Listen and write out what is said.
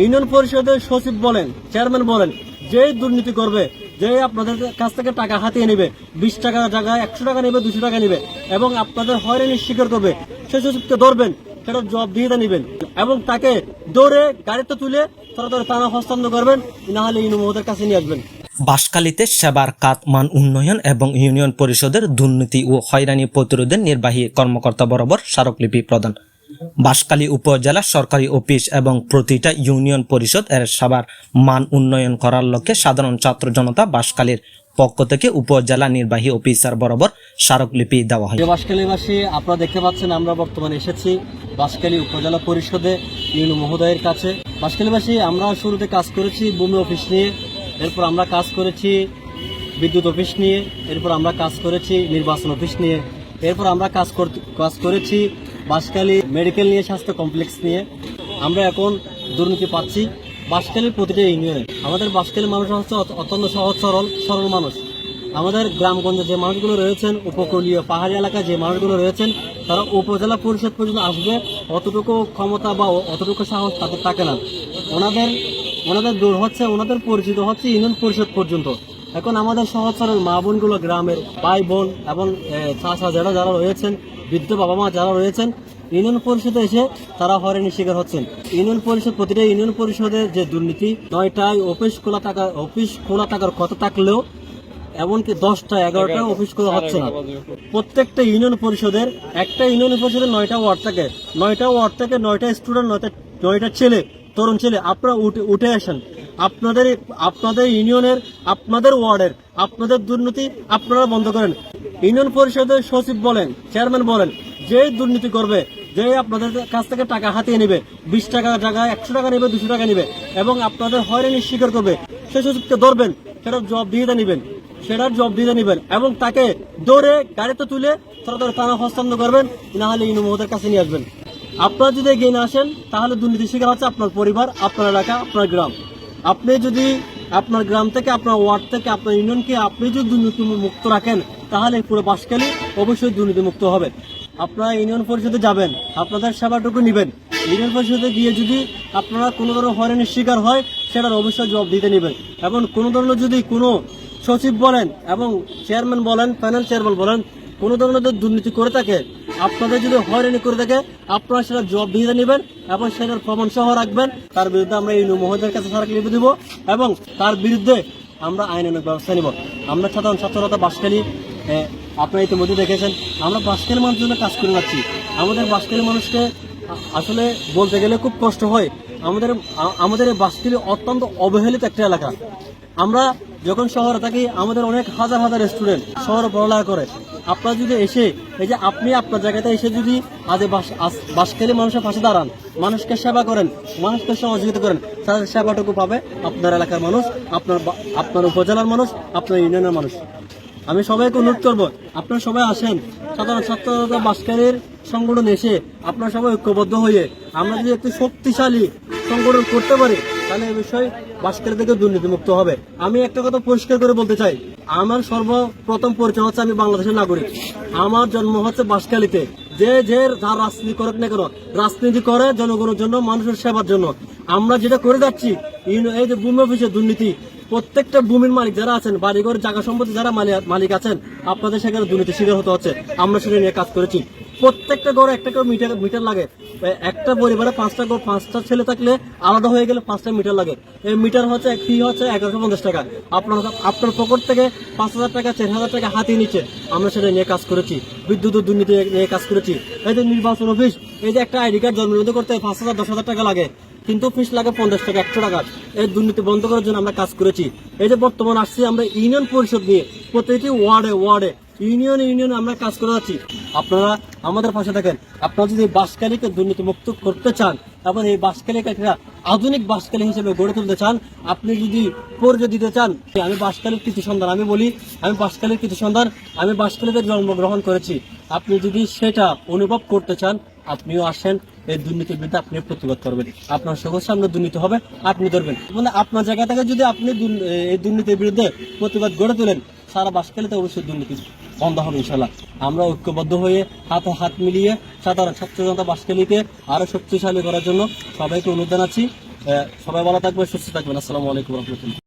Union পরিষদের সচিব বলেন, চেয়ারম্যান বলেন, যেই দুর্নীতি করবে যে আপনাদের কাছ থেকে টাকা হাতিয়ে নেবে, বিশ টাকার জায়গায় একশো টাকা নেবে, দুশো টাকা নেবে, এবং আপনাদের হয়রানি স্বীকার করবে, সে সচিবকে ধরবেন, সেটা জবাব দিয়ে নেবেন, এবং তাকে দৌড়ে গাড়িতে তুলে তাড়াতাড়ি থানা হস্তান্তর করবেন না হলে ইউনিয়ন মহোদয়ের কাছে নিয়ে আসবেন। বাসকালীতে সেবার কাত মান উন্নয়ন এবং ইউনিয়ন পরিষদের দুর্নীতি ও হয়রানি প্রতিরোধের নির্বাহী কর্মকর্তা বরাবর স্মারকলিপি প্রদান। বাঁশখালী উপজেলা সরকারি অফিস এবং প্রতিটা ইউনিয়ন পরিষদ এর সেবার মান উন্নয়ন করার লক্ষ্যে সাধারণ ছাত্র জনতা বাঁশখালীর পক্ষ থেকে উপজেলা নির্বাহী অফিসার বরাবর স্মারকলিপি দেওয়া হয়। বাঁশখালীবাসী, আপনারা দেখতে পাচ্ছেন আমরা বর্তমানে এসেছি বাঁশখালী উপজেলা পরিষদে ইউনু মহোদয়ের কাছে। বাঁশখালীবাসী আমরা শুরুতে কাজ করেছি ভূমি অফিস নিয়ে, এরপর আমরা কাজ করেছি বিদ্যুৎ অফিস নিয়ে, এরপর আমরা কাজ করেছি নির্বাচন অফিস নিয়ে, এরপর আমরা কাজ কাজ করেছি বাঁশখালী মেডিকেল নিয়ে, স্বাস্থ্য কমপ্লেক্স নিয়ে আমরা এখন দুর্নীতি পাচ্ছি। বাঁশখালীর প্রতিটা ইউনিয়নে। আমাদের বাঁশখালীর মানুষ হচ্ছে অত্যন্ত সহজ, সরল সরল মানুষ। আমাদের গ্রামগঞ্জে যে মানুষগুলো রয়েছেন, উপকূলীয় পাহাড়ি এলাকায় যে মানুষগুলো রয়েছেন, তারা উপজেলা পরিষদ পর্যন্ত আসবে, অতটুকু ক্ষমতা বা অতটুকু সাহস তাদের থাকে না। ওনাদের ওনাদের দূর হচ্ছে, ওনাদের পরিচিত হচ্ছে ইউনিয়ন পরিষদ পর্যন্ত। এখন আমাদের সহজ, সরল মা বোনগুলো গ্রামের ভাই বোন এবং চাষা যারা যারা রয়েছেন বৃদ্ধ বাবা মা যারা রয়েছেন ইউনিয়ন পরিষদে এসে তারা হয়রানি শিকার হচ্ছেন। ইউনিয়ন পরিষদ প্রতিটা ইউনিয়ন পরিষদের যে দুর্নীতি নয়টায় অফিস খোলা থাকার অফিস খোলা থাকার কথা থাকলেও এমনকি দশটা এগারোটা অফিস খোলা হচ্ছে না। প্রত্যেকটা ইউনিয়ন পরিষদের একটা ইউনিয়ন পরিষদের নয়টা ওয়ার্ড থাকে। নয়টা ওয়ার্ড থেকে নয়টা স্টুডেন্ট নয়টা নয়টা ছেলে তরুণ ছেলে আপনারা উঠে উঠে আসেন। আপনাদের আপনাদের ইউনিয়নের, আপনাদের ওয়ার্ডের, আপনাদের দুর্নীতি আপনারা বন্ধ করেন। ইউনিয়ন পরিষদের সচিব বলেন, চেয়ারম্যান বলেন, যে দুর্নীতি করবে, যে আপনাদের কাছ থেকে টাকা হাতিয়ে নেবে, বিশ টাকা জায়গায় একশো টাকা নেবে, দুশো টাকা নেবে, এবং আপনাদের হয়রানি স্বীকার করবে, সে সচিবকে ধরবেন সেটার জবাব দিয়ে নেবেন সেটার জবাব দিয়ে নেবেন, এবং তাকে দৌড়ে গাড়িতে তুলে তাড়াতাড়ি থানা হস্তান্তর করবেন না হলে ইউনিয়ন মহোদয়ের কাছে নিয়ে আসবেন। আপনারা যদি এগিয়ে না আসেন, তাহলে দুর্নীতি শিকার হচ্ছে আপনার পরিবার, আপনার এলাকা, আপনার গ্রাম। আপনি যদি আপনার গ্রাম থেকে, আপনার ওয়ার্ড থেকে, আপনার ইউনিয়নকে আপনি যদি দুর্নীতি মুক্ত রাখেন, তাহলে পুরো বাসকালী অবশ্যই দুর্নীতি মুক্ত হবে। আপনারা ইউনিয়ন পরিষদে যাবেন, আপনাদের সেবাটুকু নেবেন। ইউনিয়ন পরিষদে গিয়ে যদি আপনারা কোনো ধরনের হয়রানির শিকার হয়, সেটার অবশ্যই জবাব দিতে নেবেন। এবং কোনো ধরনের যদি কোনো সচিব বলেন এবং চেয়ারম্যান বলেন প্যানেল চেয়ারম্যান বলেন কোনো ধরনের যদি দুর্নীতি করে থাকে, আপনাদের যদি হয়রানি করে থাকে, আপনারা সেটা জবাব দিয়ে নেবেন এবং সেটার প্রমাণ সহ রাখবেন। তার বিরুদ্ধে আমরা ইউনিয়ন মহোদয়ের কাছে সারা লিপি দিব এবং তার বিরুদ্ধে আমরা আইনানুগ ব্যবস্থা নিব। আমরা সাধারণ ছাত্রতা বাসখালী আপনারা ইতিমধ্যে দেখেছেন, আমরা বাসখালী মানুষের জন্য কাজ করে যাচ্ছি। আমাদের বাসখালী মানুষকে আসলে বলতে গেলে খুব কষ্ট হয়। আমাদের আমাদের এই বাসখালী অত্যন্ত অবহেলিত একটা এলাকা। আমরা যখন শহরে থাকি, আমাদের অনেক হাজার হাজার স্টুডেন্ট শহরে পড়ালেখা করে। আপনারা যদি এসে, এই যে আপনি আপনার জায়গাতে এসে যদি আজ এই বাস- আস- বাসখালী মানুষের পাশে দাঁড়ান, মানুষকে সেবা করেন, মানুষকে সহযোগিতা করেন তাদের সেবাটুকু পাবে আপনার এলাকার মানুষ, আপনার আপনার উপজেলার মানুষ, আপনার ইউনিয়নের মানুষ। আমি সবাইকে অনুরোধ করব, আপনারা সবাই আসেন। সাধারণ ছাত্রতা বাসকারীর সংগঠন এসে আপনারা সবাই ঐক্যবদ্ধ হয়ে, আমরা যদি একটি শক্তিশালী সংগঠন করতে পারি, তাহলে এই বিষয় বাসকারী থেকে দুর্নীতিমুক্ত হবে। আমি একটা কথা পরিষ্কার করে বলতে চাই, আমার সর্বপ্রথম পরিচয় হচ্ছে আমি বাংলাদেশের নাগরিক। আমার জন্ম হচ্ছে বাসকালীতে। যে যে যার রাজনীতি করুক না কেন, রাজনীতি করে জনগণের জন্য, মানুষের সেবার জন্য। আমরা যেটা করে যাচ্ছি এই যে ভূমি অফিসের দুর্নীতি, প্রত্যেকটা ভূমির মালিক যারা আছেন, বাড়িঘর, জায়গা সম্পত্তি যারা মালিক আছেন, আপনাদের সেখানে দুর্নীতি শিকার হতে হচ্ছে। আমরা সেটা নিয়ে কাজ করেছি। প্রত্যেকটা ঘরে একটা করে মিটার মিটার লাগে। একটা পরিবারে পাঁচটা পাঁচটা ছেলে থাকলে আলাদা হয়ে গেলে পাঁচটা মিটার লাগে। এই মিটার হচ্ছে ফি হচ্ছে এগারোশো পঞ্চাশ টাকা। আপনার আপনার পকেট থেকে পাঁচ হাজার টাকা, চার হাজার টাকা হাতিয়ে নিচ্ছে। আমরা সেটা নিয়ে কাজ করেছি। বিদ্যুৎ দুর্নীতি নিয়ে কাজ করেছি। এই যে নির্বাচন অফিস এই যে একটা আইডি কার্ড জন্মনিবন্ধ করতে পাঁচ হাজার, দশ হাজার টাকা লাগে। কিন্তু ফিস লাগে পঞ্চাশ টাকা, একশো টাকা। এই দুর্নীতি বন্ধ করার জন্য আমরা কাজ করেছি। এই যে বর্তমান আসছি আমরা ইউনিয়ন পরিষদ নিয়ে। প্রতিটি ওয়ার্ডে ওয়ার্ডে ইউনিয়ন ইউনিয়ন আমরা কাজ করে যাচ্ছি আপনারা আমাদের পাশে থাকেন। আপনারা যদি বাসকালীকে দুর্নীতি মুক্ত করতে চান এবং এই বাসকালীকে একটা আধুনিক বাসকালী হিসেবে গড়ে তুলতে চান, আপনি যদি পরিচয় দিতে চান আমি বাসকালীর কৃতি সন্ধান, আমি বলি, আমি বাসকালীর কৃতি সন্ধান, আমি বাসকালীতে জন্মগ্রহণ করেছি। আপনি যদি সেটা অনুভব করতে চান, আপনিও আসেন, এই দুর্নীতির বিরুদ্ধে আপনি প্রতিবাদ করবেন। আপনার সবার সামনে দুর্নীতি হবে, আপনি ধরবেন। মানে আপনার জায়গা থেকে যদি আপনি এই দুর্নীতির বিরুদ্ধে প্রতিবাদ গড়ে তোলেন সারা বাসকালীতে অবশ্যই দুর্নীতি বন্ধ হবে ইনশাল্লাহ আমরা ঐক্যবদ্ধ হয়ে হাতে হাত মিলিয়ে সাধারণ ছাত্র জনতা বাসকালীকে আরও শক্তিশালী করার জন্য সবাইকে অনুরোধ জানাচ্ছি সবাই ভালো থাকবে সুস্থ থাকবেন। আসসালামু আলাইকুম রহমতুল্লাহ।